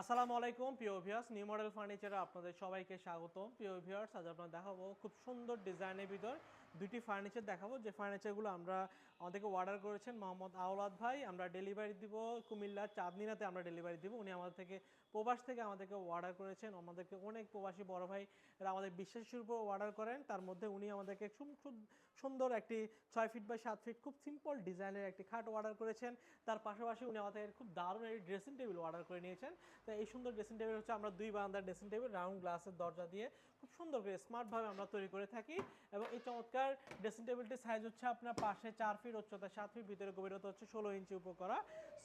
আসসালামু আলাইকুম, প্রিয় ভিউয়ার্স নিউ মডেল ফার্নিচারে আপনাদের সবাইকে স্বাগতম। প্রিয় ভিউয়ার্স আজ আপনাদের দেখাবো খুব সুন্দর ডিজাইনের ভিতর দুটি ফার্নিচার দেখাবো। যে ফার্নিচারগুলো আমরা আমাদেরকে অর্ডার করেছেন মোহাম্মদ আওলাদ ভাই, আমরা ডেলিভারি দিব কুমিল্লা চাঁদনিনাতে আমরা ডেলিভারি দিব। উনি আমাদের থেকে প্রবাস থেকে আমাদেরকে অর্ডার করেছেন। আমাদেরকে অনেক প্রবাসী বড় ভাই আমাদের বিশ্বাসের উপর অর্ডার করেন। তার মধ্যে উনি আমাদেরকে খুব খুব সুন্দর একটি ছয় ফিট বাই সাত ফিট খুব সিম্পল ডিজাইনের একটি খাট অর্ডার করেছেন। তার পাশাপাশি উনি আমাদের খুব দারুণ একটি ড্রেসিং টেবিল অর্ডার করে নিয়েছেন। তো এই সুন্দর ড্রেসিং টেবিল হচ্ছে আমরা দুই বারান্দার ড্রেসিং টেবিল রাউন্ড গ্লাসের দরজা দিয়ে খুব সুন্দর করে স্মার্টভাবে আমরা তৈরি করে থাকি এবং এই চমৎকার ড্রেসিং টেবিলটির সাইজ হচ্ছে আপনার পাশে চার ফিট উচ্চতা সাত ফিট ভিতরে গভীরতা হচ্ছে ষোলো ইঞ্চি উপর করা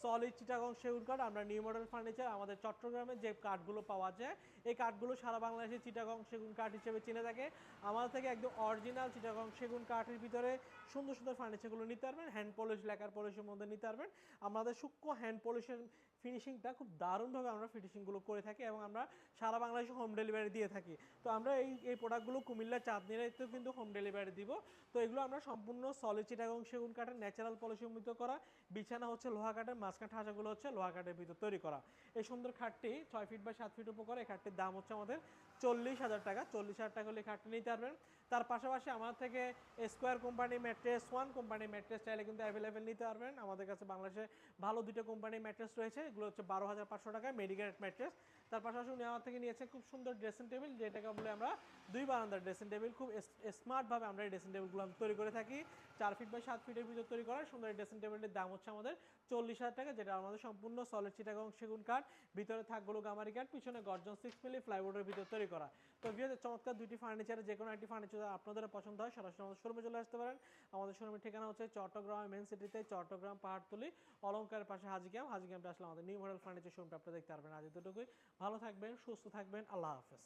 সলিড চিটাগং সেগুন কাঠ আমরা নিউ মডেল ফার্নিচার আমাদের চট্টগ্রামে যে কাঠগুলো পাওয়া যায়, এই কাঠগুলো সারা বাংলাদেশে চিটাগং সেগুন কাঠ হিসেবে চিনে থাকে। আমাদের থেকে একদম অরিজিনাল চিটাগং সেগুন কাঠের ভিতরে সুন্দর সুন্দর ফার্নিচারগুলো নিতে পারবেন হ্যান্ড পলিশ লেকার পলিশের মধ্যে নিতে পারবেন। আমাদের সূক্ষ্ম হ্যান্ড পলিশের ফিনিশিংটা খুব দারুণভাবে আমরা ফিনিশিংগুলো করে থাকি এবং আমরা সারা বাংলাদেশে হোম ডেলিভারি দিয়ে থাকি। তো আমরা এই এই প্রোডাক্টগুলো কুমিল্লা চাঁদনিরাইতেও কিন্তু হোম ডেলিভারি দিব। তো এগুলো আমরা সম্পূর্ণ সলিড চিটাগং সেগুন কাঠের ন্যাচারাল পলিশি উন্নীত করা। বিছানা হচ্ছে লোহা কাঠের মাঝখান ঠাঁচাগুলো হচ্ছে লোহা কাঠের ভিতর তৈরি করা। এই সুন্দর খাটটি ছয় ফিট বা সাত ফিট উপর এই খাটটির দাম হচ্ছে আমাদের চল্লিশ হাজার টাকা। চল্লিশ হাজার টাকা হলে খাটটি নিতে পারবেন। তার পাশাপাশি আমার থেকে Square company mattress one company mattress চাইলে কিন্তু অ্যাভেলেবেল নিতে পারবেন। আমাদের কাছে বাংলাদেশে ভালো দুটো কোম্পানির ম্যাট্রেস রয়েছে। এগুলো হচ্ছে বারো হাজার পাঁচশো টাকায় মেডিকেট ম্যাট্রেস তার পাশাপাশি উনি আমার থেকে নিয়েছেন খুব সুন্দর ড্রেসিং টেবিল যেটাকে বলে আমরা দুই বারান্দার ড্রেসিং টেবিল খুব স্মার্টভাবে আমরা এই ড্রেসিং টেবিলগুলো তৈরি করে থাকি। চার ফিট বাই সাত ফিটের ভিতর তৈরি করা। সুন্দর ড্রেসিং টেবিলটির দাম হচ্ছে আমাদের চল্লিশ হাজার টাকা, যেটা আমাদের সম্পূর্ণ সলিড চিটাগং সেগুন কাঠ ভিতরে থাকগুলো গামারি কাঠ পিছনে গর্জন সিক্স মিলি ফ্লাইবোর্ডের ভিতর তৈরি করা। তো ভিডিওতে চমৎকার দুটি ফার্নিচারের যে কোনো একটি ফার্নিচার আপনাদের পছন্দ হয়, সরাসরি আমাদের শোরুমে চলে আসতে পারেন। আমাদের শোরুমের ঠিকানা হচ্ছে চট্টগ্রাম মেন সিটিতে চট্টগ্রাম পাহাড়তলি অলঙ্কারের পাশে হাজি ক্যাম্প হাজি ক্যাম্পে আসলে আমাদের নিউ মডেল ফার্নিচার শোরুমটা আপনি দেখতে পারবেন। আজ এতটুকুই। ভালো থাকবেন, সুস্থ থাকবেন। আল্লাহ হাফেজ।